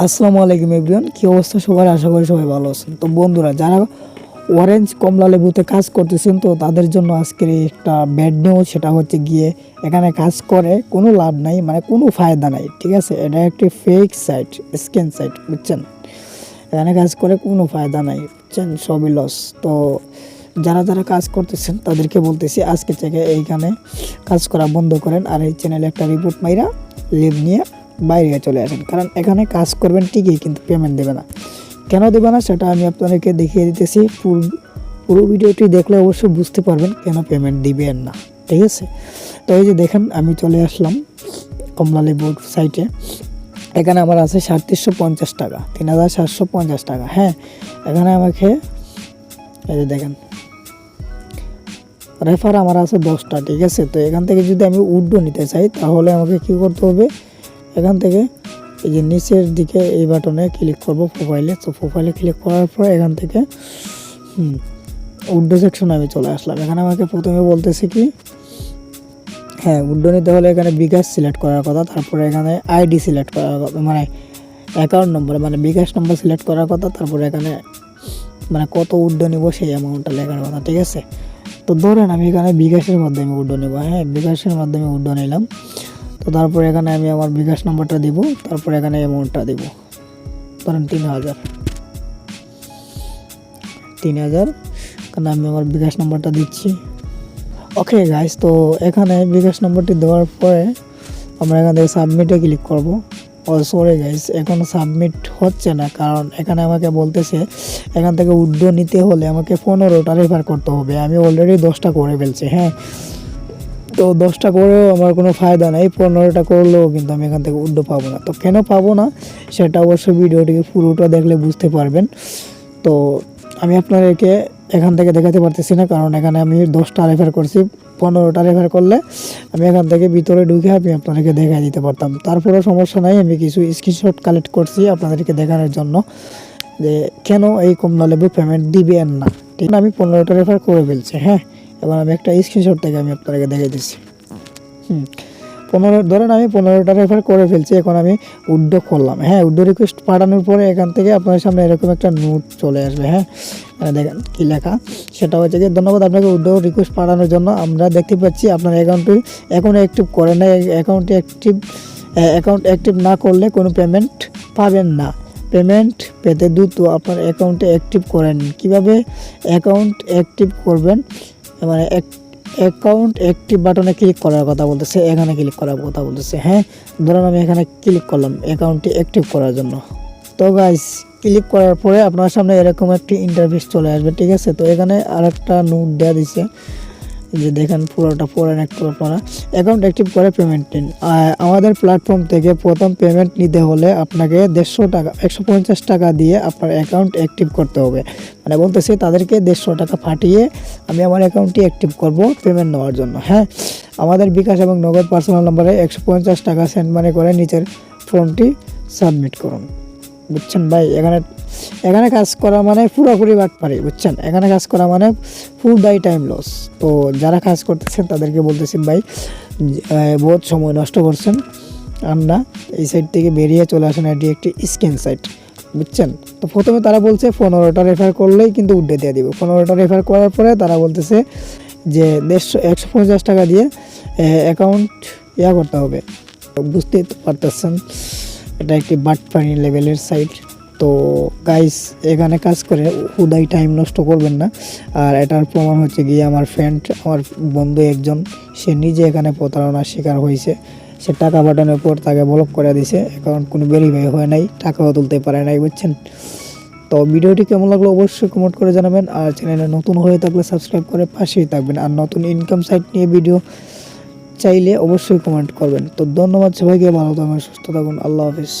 আসসালামু আলাইকুম এভরিওয়ান কী অবস্থা সবার? আশা করি সবাই ভালো আছেন। তো বন্ধুরা, যারা অরেঞ্জ কমলা লেবুতে কাজ করতেছেন, তো তাদের জন্য আজকের একটা ব্যাড নিউজ সেটা হচ্ছে গিয়ে এখানে কাজ করে কোনো লাভ নাই মানে কোনো ফায়দা নাই, ঠিক আছে? এটা একটি ফেক সাইট স্ক্যান সাইট বুঝছেন? এখানে কাজ করে কোনো ফায়দা নাই, বুঝছেন? সবই লস তো যারা যারা কাজ করতেছেন, তাদেরকে বলতেছি, আজকে থেকে এইখানে কাজ করা বন্ধ করেন। আর এই চ্যানেলে একটা রিপোর্ট মাইরা লিভ নিয়ে বাইরে চলে আসেন। কারণ এখানে কাজ করবেন ঠিকই, কিন্তু পেমেন্ট দেবে না। কেন দেবে না সেটা আমি আপনাদেরকে দেখিয়ে দিতেছি। পুরো ভিডিওটি দেখলে অবশ্যই বুঝতে পারবেন কেন পেমেন্ট দিবেন না। ঠিক আছে? তো এই যে দেখেন, আমি চলে আসলাম কমলা লেবুর সাইটে এখানে আমার আছে সাতত্রিশশো পঞ্চাশ টাকা, তিন হাজার সাতশো পঞ্চাশ টাকা। হ্যাঁ এখানে আমাকে, এই যে দেখেন রেফার আমার আছে দশটা, ঠিক আছে? তো এখান থেকে যদি আমি উড্ডো নিতে চাই, তাহলে আমাকে কি করতে হবে? এখান থেকে এই যে নিচের দিকে এই বাটনে ক্লিক করব প্রোফাইলে তো প্রোফাইলে ক্লিক করার পর এখান থেকে উড্ডো সেকশনে আমি চলে আসলাম। এখানে আমাকে প্রথমে বলতেছে কি হ্যাঁ উড্ডো নিতে হলে এখানে বিকাশ সিলেক্ট করার কথা, তারপরে এখানে আইডি সিলেক্ট করার কথা মানে অ্যাকাউন্ট নম্বর মানে বিকাশ নম্বর সিলেক্ট করার কথা, তারপরে এখানে মানে কত উড্ডো নিব সেই অ্যামাউন্টটা লেখার কথা, ঠিক আছে? তো ধরেন আমি এখানে বিকাশের মাধ্যমে উড্ডো নেব হ্যাঁ বিকাশের মাধ্যমে উড্ডো নিলাম। তো তারপরে এখানে আমি আমার বিকাশ নাম্বারটা দিব, তারপরে এখানে অ্যামাউন্টটা দিব। ধরেন তিন হাজার। তিন হাজার কারণ আমি আমার বিকাশ নাম্বারটা দিচ্ছি। ওকে গাইস তো এখানে বিকাশ নাম্বারটি দেওয়ার পরে আমরা এখান থেকে সাবমিটে ক্লিক করব। ও সরে গাইস এখন সাবমিট হচ্ছে না, কারণ এখানে আমাকে বলতেছে, এখান থেকে উড্ডো নিতে হলে আমাকে পনেরোটা রেফার করতে হবে। আমি অলরেডি দশটা করে ফেলছি হ্যাঁ? তো দশটা করেও আমার কোনো ফায়দা নেই, পনেরোটা করলেও কিন্তু আমি এখান থেকে উড্ডো পাবো না। তো কেন পাবো না? সেটা অবশ্যই ভিডিওটিকে পুরোটা দেখলে বুঝতে পারবেন। তো আমি আপনাদেরকে এখান থেকে দেখাতে পারতেছি না, কারণ এখানে আমি দশটা রেফার করছি, পনেরোটা রেফার করলে আমি এখান থেকে ভিতরে ঢুকে আমি আপনাদেরকে দেখাই দিতে পারতাম। তারপরেও সমস্যা নাই, আমি কিছু স্ক্রিনশট কালেক্ট করছি আপনাদেরকে দেখানোর জন্য যে কেন এই কমলা লেবু পেমেন্ট দিবেন না। ঠিক আমি পনেরোটা রেফার করে ফেলছি হ্যাঁ? এবার আমি একটা স্ক্রিনশট থেকে আমি আপনাকে দেখে দিচ্ছি। হুম, পনেরো, ধরেন আমি পনেরোটা রেফার করে ফেলছি, এখন আমি উড্ডো করলাম। হ্যাঁ উড্ডো রিকোয়েস্ট পাঠানোর পরে এখান থেকে আপনার সামনে এরকম একটা নোট চলে আসবে হ্যাঁ? এখানে দেখেন কী লেখা? সেটা হচ্ছে যে, ধন্যবাদ আপনাকে উড্ডো রিকোয়েস্ট পাঠানোর জন্য। আমরা দেখতে পাচ্ছি আপনার অ্যাকাউন্টটি এখনও অ্যাক্টিভ করে না অ্যাকাউন্টটি অ্যাক্টিভ অ্যাকাউন্ট অ্যাক্টিভ না করলে কোনো পেমেন্ট পাবেন না। পেমেন্ট পেতে দ্রুত আপনার অ্যাকাউন্টে অ্যাক্টিভ করেন। কীভাবে? অ্যাকাউন্ট অ্যাক্টিভ করবেন? মানে অ্যাকাউন্ট অ্যাক্টিভ বাটনে ক্লিক করার কথা বলতেছে, এখানে ক্লিক করার কথা বলতেছে হ্যাঁ? ধরুন আমি এখানে ক্লিক করলাম অ্যাকাউন্টটি অ্যাক্টিভ করার জন্য। তো গাইস ক্লিক করার পরে আপনার সামনে এরকম একটি ইন্টারভিউ চলে আসবে, ঠিক আছে? তো এখানে আরেকটা নোট দেওয়া দিছে যে দেখেন পুরোটা পড়েন একটু আপনারা অ্যাকাউন্ট অ্যাক্টিভ করে পেমেন্ট নিন। আমাদের প্ল্যাটফর্ম থেকে প্রথম পেমেন্ট নিতে হলে আপনাকে দেড়শো টাকা, একশো পঞ্চাশ টাকা দিয়ে আপনার অ্যাকাউন্ট অ্যাক্টিভ করতে হবে। মানে বলতেছে তাদেরকে দেড়শো টাকা ফাটিয়ে আমি আমার অ্যাকাউন্টটি অ্যাক্টিভ করব পেমেন্ট নেওয়ার জন্য হ্যাঁ? আমাদের বিকাশ এবং নগদ পার্সোনাল নম্বরে একশো পঞ্চাশ টাকা সেন্ড মানি করে নিচের ফর্মটি সাবমিট করুন। বুঝছেন ভাই? এখানে এখানে কাজ করা মানে পুরোপুরি বাট পারি, বুঝছেন? এখানে কাজ করা মানে ফুল বাই টাইম লস তো যারা কাজ করতেছেন তাদেরকে বলতেছি, ভাই বহুত সময় নষ্ট করছেন। আমরা এই সাইড থেকে বেরিয়ে চলে আসেন এটি একটি স্ক্যান সাইট বুঝছেন? তো প্রথমে তারা বলছে, পনেরোটা রেফার করলেই কিন্তু উড্ডে দিয়ে দিবে। পনেরোটা রেফার করার পরে তারা বলতেছে যে, দেড়শো, একশো পঞ্চাশ টাকা দিয়ে অ্যাকাউন্ট ইয়া করতে হবে। বুঝতেই পারতেছেন, এটা একটি বাটপানি লেভেলের সাইট তো গাইস এখানে কাজ করে হুদাই টাইম নষ্ট করবেন না। আর এটার প্রমাণ হচ্ছে গিয়ে আমার ফ্রেন্ড আমার বন্ধু একজন, সে নিজে এখানে প্রতারণার শিকার হয়েছে। সে টাকা পাঠানোর পর তাকে ব্লক করে দিছে অ্যাকাউন্ট কোনো ভেরিফাই হয় নাই, টাকাও তুলতে পারে নাই, বুঝছেন? তো ভিডিওটি কেমন লাগল অবশ্যই কমেন্ট করে জানাবেন। আর চ্যানেলে নতুন হয়ে থাকলে সাবস্ক্রাইব করে পাশেই থাকবেন। আর নতুন ইনকাম সাইট নিয়ে ভিডিও চাইলে অবশ্যই কমেন্ট করবেন। তো ধন্যবাদ সবাইকে, ভালো থাকুন সুস্থ থাকুন। আল্লাহ হাফিজ।